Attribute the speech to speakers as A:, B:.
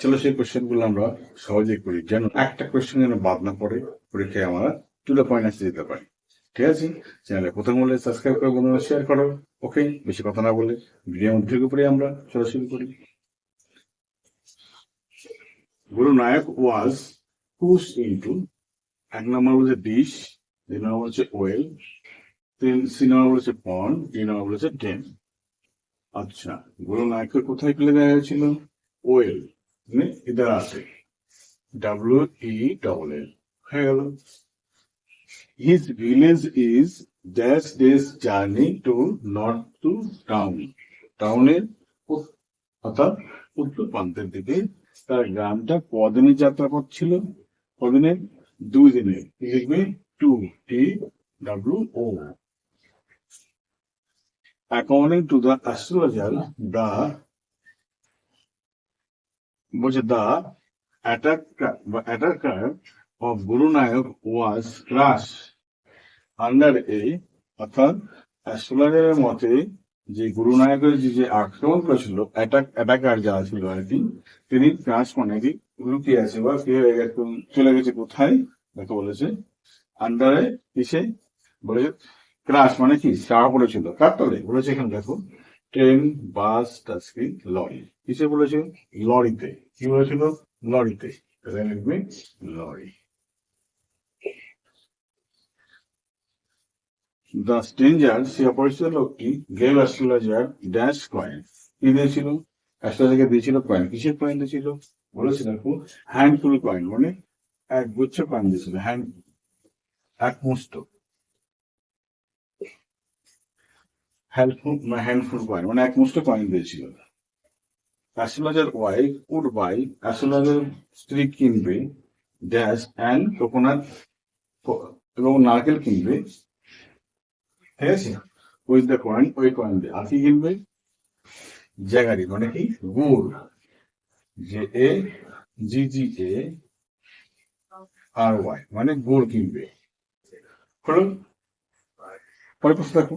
A: চলো সেই কোশ্চেনগুলো আমরা সহজে করি। যেন একটা কোশ্চেন যেন বাদ না পড়ে, পরীক্ষায় আমরা টু দ্য পয়েন্ট আসতে যেতে পারি। ঠিক আছে? চ্যানেলে প্রথম হলে সাবস্ক্রাইব করে বন্ধুরা শেয়ার করো। ওকে বেশি কথা না বলে ভিডিও মধ্যে উপরে আমরা। সরাসরি করি। গুরু নায়ক ওয়াজ পুশ ইন্টু এক নম্বর বলেছে ডিশ দুই নম্বর বলেছে ওয়েল তিন সি নম্বর বলেছে পন তিন নম্বর বলেছে ডেম আচ্ছা গুরু নায়কের কোথায় ফেলে দেওয়া হয়েছিল? ওয়েল মানে ইধার আছে ডাব্লিউ ই ডবল এল হয়ে গেল his village is dash days journey to north to town টাউনের অর্থাৎ উত্তর প্রান্তের দিকে। তার গ্রামটা কদিনের যাত্রা করছিল? ছিল কদিনের দুই দিনে লিখবে two T W O according to the astrologer the বলছে the attack attacker of Guru Nayak was crush under এ অর্থাৎ অ্যাস্ট্রোলজারের মতে, যে গুরু নায়কের যে আক্রমণ করেছিল অ্যাটাক অ্যাটাকার যা ছিল আর কি, তিনি ক্রাশ মানে কি, লুকিয়ে আছে বা কি হয়ে গেছে, চলে গেছে কোথায় দেখো বলেছে আন্ডারে কিসে, বলেছে ক্রাশ মানে কি চাপা পড়েছিল, কার তলে, বলেছে এখানে দেখো। ট্রেন বাস টাস্কি লরি কিসে বলেছে? লরিতে। কি বলেছিল? লরিতে। লরি। দ্য স্ট্রেঞ্জার সে অপরিচিত লোকটি গেভ অ্যাস্ট্রোলজার ড্যাশ কয়েন কি দিয়েছিল? অ্যাস্ট্রোলজারকে দিয়েছিল কয়েন কিসের কয়েন দিয়েছিল? বলেছিল হ্যান্ডফুল কয়েন মানে এক গুচ্ছ কয়েন দিয়েছিল। হ্যান্ড এক মুষ্ট হ্যান্ডফুল কয়েন মানে এক মুষ্ট কয়েন দিয়েছিল। Astrologer wife would buy astrologer স্ত্রী কিনবে ড্যাশ অ্যান্ড কোকোনাট এবং নারকেল কিনবে। ঠিক আছে? উইথ দ্য কয়েন ওই কয়েন দিয়ে। আর কি কিনবে? জ্যাগারি মানে কি? গুড়। যে এ জি জি এ আর ওয়াই মানে গুড় কিনবে। হলো পরে প্রশ্ন দেখো।